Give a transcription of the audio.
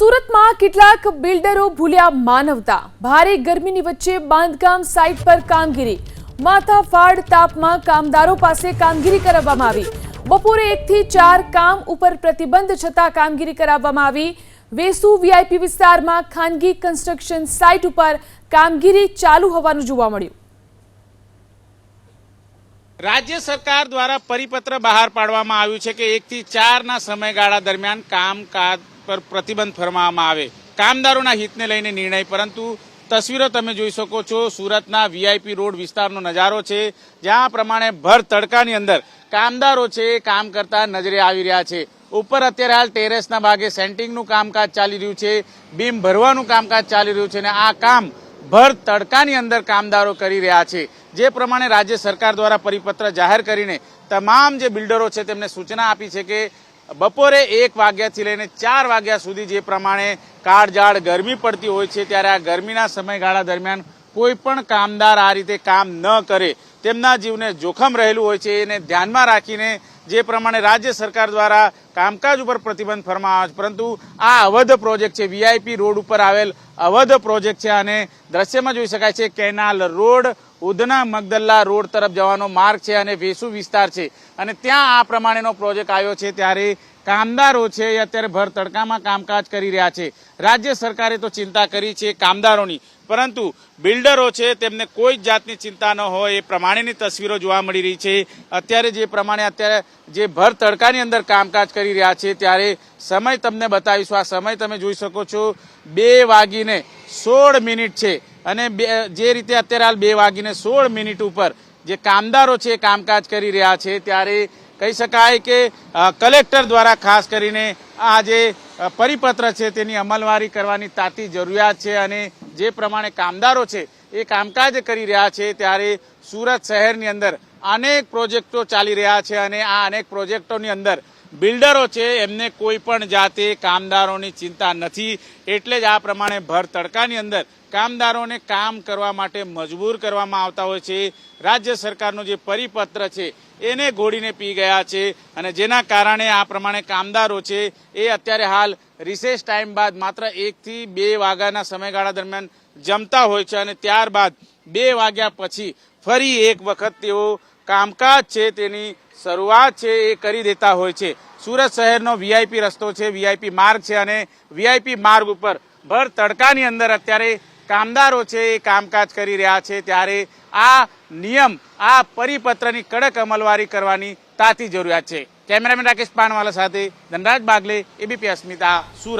સુરતમાં કેટલાક બિલ્ડરો ભૂલ્યા માનવતા. ભારે ગરમીની વચ્ચે બાંધકામ સાઇટ પર કામગીરી. માથાફાડ તાપમાં કામદારો પાસે કામગીરી કરાવવામાં આવી. બપોરે એકથી ચાર કામ ઉપર પ્રતિબંધ છતાં કામગીરી કરાવવામાં આવી. વેસુ વીઆઈપી વિસ્તારમાં ખાનગી કન્સ્ટ્રક્શન સાઇટ ઉપર કામગીરી ચાલુ હોવાનું જોવા મળ્યું. રાજ્ય સરકાર દ્વારા પરિપત્ર બહાર પાડવામાં આવ્યું છે કે એકથી ચારના સમયગાળા દરમિયાન કામકાજ પર પ્રતિબંધ ફરમાવવામાં આવે. કામદારોના હિતને લઈને નિર્ણય, પરંતુ તસવીરો તમે જોઈ શકો છો. સુરતના વીઆઈપી રોડ વિસ્તારનો નજારો છે, જ્યાં પ્રમાણે ભર તડકાની અંદર કામદારો છે, કામ કરતા નજરે આવી રહ્યા છે. ઉપર અત્યારે હાલ ટેરેસના ભાગે સેન્ટિંગનું કામકાજ ચાલી રહ્યું છે, બીમ ભરવાનું કામકાજ ચાલી રહ્યું છે અને આ કામ ભર તડકાની અંદર કામદારો કરી રહ્યા છે. જે પ્રમાણે રાજ્ય સરકાર દ્વારા પરિપત્ર જાહેર કરીને તમામ જે બિલ્ડરો છે તેમને સૂચના આપી છે કે બપોરે એક વાગ્યાથી લઈને ચાર વાગ્યા સુધી જે પ્રમાણે કાળજાળ ગરમી પડતી હોય છે, ત્યારે આ ગરમીના સમયગાળા દરમિયાન કોઈ પણ કામદાર આ રીતે કામ ન કરે. તેમના જીવને જોખમ રહેલું હોય છે. એને ધ્યાનમાં રાખીને જે પ્રમાણે રાજ્ય સરકાર દ્વારા કામકાજ ઉપર પ્રતિબંધ ફરમાવે છે. પરંતુ આ અવધ પ્રોજેક્ટ છે વીઆઈપી રોડ ઉપર આવેલ અવધ પ્રોજેક્ટ છે અને દ્રશ્યમાં જોઈ શકાય છે, canal road, Udhna Magdalla road તરફ જવાનો માર્ગ છે અને વેસુ વિસ્તાર છે. અને ત્યાં આ પ્રમાણેનો પ્રોજેક્ટ આવ્યો છે ત્યારે કામદારો છે એ અત્યારે ભર તડકામાં કામકાજ કરી રહ્યા છે. રાજ્ય સરકારે તો ચિંતા કરી છે કામદારોની, પરંતુ બિલ્ડરો છે તેમને કોઈ જ જાતની ચિંતા ન હોય, એ પ્રમાણેની તસવીરો જોવા મળી રહી છે. અત્યારે જે પ્રમાણે અત્યારે જે ભર તડકાની અંદર કામકાજ કરી રહ્યા છે ત્યારે સમય તમને બતાવીશું. આ સમય તમે જોઈ શકો છો. બે વાગીને સોળ મિનિટ છે. અને બે, જે રીતે અત્યારે હાલ બે વાગીને સોળ મિનિટ ઉપર જે કામદારો છે કામકાજ કરી રહ્યા છે, ત્યારે કહી શકાય કે કલેક્ટર દ્વારા ખાસ કરીને આ જે પરિપત્ર છે તેની અમલવારી કરવાની તાતી જરૂરિયાત છે અને જે પ્રમાણે કામદારો છે એ કામકાજ કરી રહ્યા છે, ત્યારે સુરત શહેરની અંદર અનેક પ્રોજેક્ટો ચાલી રહ્યા છે અને આ અનેક પ્રોજેક્ટોની અંદર બિલ્ડરો છે, એમને કોઈ પણ જાતે કામદારોની ચિંતા નથી. એટલે જ આ પ્રમાણે ભર તડકાની અંદર કામદારોને કામ કરવા માટે મજબૂર કરવામાં આવતા હોય છે. રાજ્ય સરકારનો જે પરિપત્ર છે, એને ઘોડીને પી ગયા છે અને જેના કારણે આ પ્રમાણે કામદારો છે, એ અત્યારે હાલ રિસેસ ટાઈમ બાદ માત્ર એકથી બે વાગ્યાના સમયગાળા દરમિયાન જમતા હોય છે અને ત્યારબાદ બે વાગ્યા પછી ફરી એક વખત તેઓ કામકાજ છે, તેની શરૂઆત છે એ કરી દેતા હોય છે. સુરત શહેરનો વીઆઈપી રસ્તો છે, વીઆઈપી માર્ગ છે અને વીઆઈપી માર્ગ ઉપર ભર તડકાની અંદર અત્યારે કામદારો છે એ કામકાજ કરી રહ્યા છે. ત્યારે આ નિયમ, આ પરિપત્રની કડક અમલવારી કરવાની તાતી જરૂરિયાત છે. કેમેરામેન રાકેશ પાનવાલા સાથે ધનરાજ બાગલે, એબીપી અસ્મિતા, સુરત.